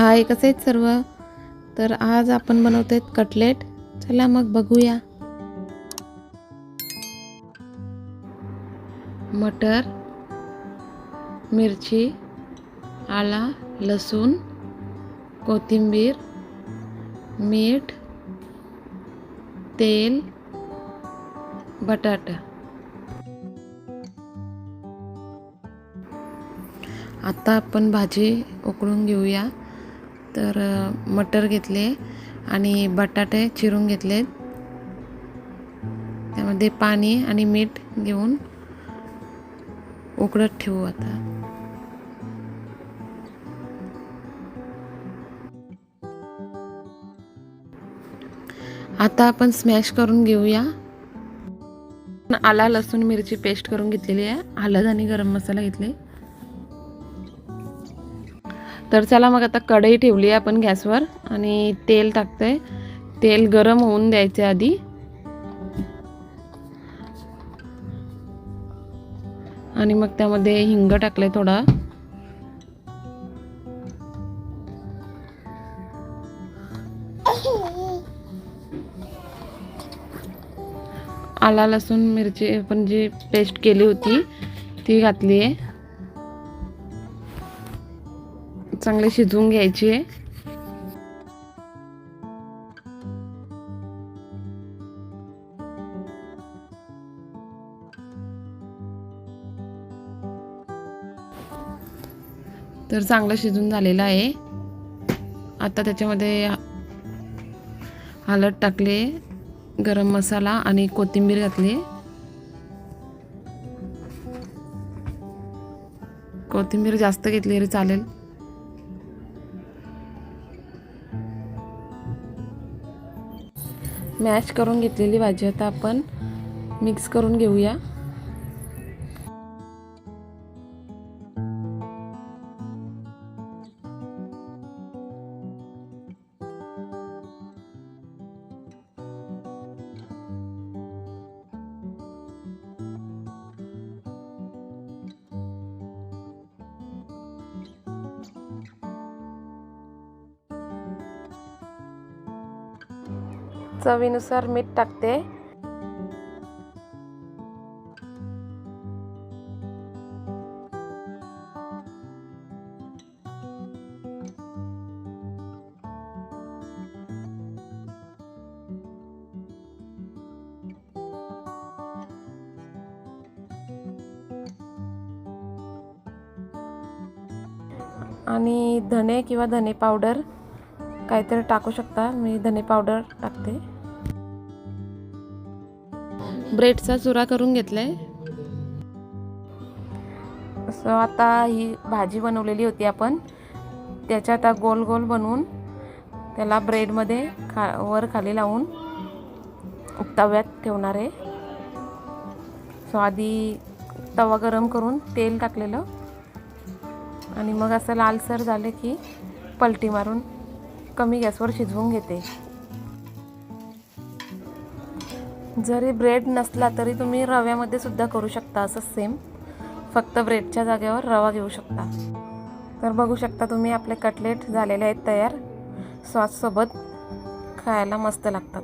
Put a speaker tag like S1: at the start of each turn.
S1: हाय कसे आहेत सर्व. तर आज आपण बनवतो आहेत कटलेट. चला मग बघूया. मटर मिरची आला लसूण कोथिंबीर मीठ तेल बटाटा. आता आपण भाजी उकळून घेऊया. तर मटर घेतले आणि बटाटे चिरून घेतले. त्यामध्ये पाणी आणि मीठ घेऊन उकडत ठेवू आता. आता आपण स्मॅश करून घेऊया. आला लसूण मिरची पेस्ट करून घेतलेली आहे. हळद आणि गरम मसाला घेतले. तर चला मग आता कढई ठेवली आहे आपण गॅसवर आणि तेल टाकतोय. तेल गरम होऊन द्यायचे आधी. आणि मग त्यामध्ये हिंग टाकले थोडा. आला लसूण मिरची आपण जी पेस्ट केली होती ती घातली आहे चांगले शिजवून घ्यायची. आहे तर चांगलं शिजून झालेलं आहे. आता त्याच्यामध्ये हळद टाकले गरम मसाला आणि कोथिंबीर घातली. कोथिंबीर जास्त घेतली तरी चालेल. मॅश करून घेतलेली भाजी आता आपण मिक्स करून घेऊया. चवीनुसार मीठ टाकते. आणि धने किंवा धने पावडर काहीतरी टाकू शकता. मी धने पावडर टाकते. ब्रेडचा चुरा करून घेतलाय. असं आता ही भाजी बनवलेली होती आपण. त्याच्या आता गोल गोल बनवून त्याला ब्रेडमध्ये खा वर खाली लावून तव्यात ठेवणार आहे. सो आधी तवा गरम करून तेल टाकलेलं. आणि मग असं लालसर झालं की पलटी मारून कमी गॅसवर शिजवून घेते. जरी ब्रेड नसला तरी तुम्ही रव्यामध्ये सुद्धा करू शकता असं सेम फक्त ब्रेडच्या जागेवर रवा घेऊ शकता. तर बघू शकता तुम्ही आपले कटलेट झालेले आहेत तयार. सॉससोबत खायला मस्त लागतात.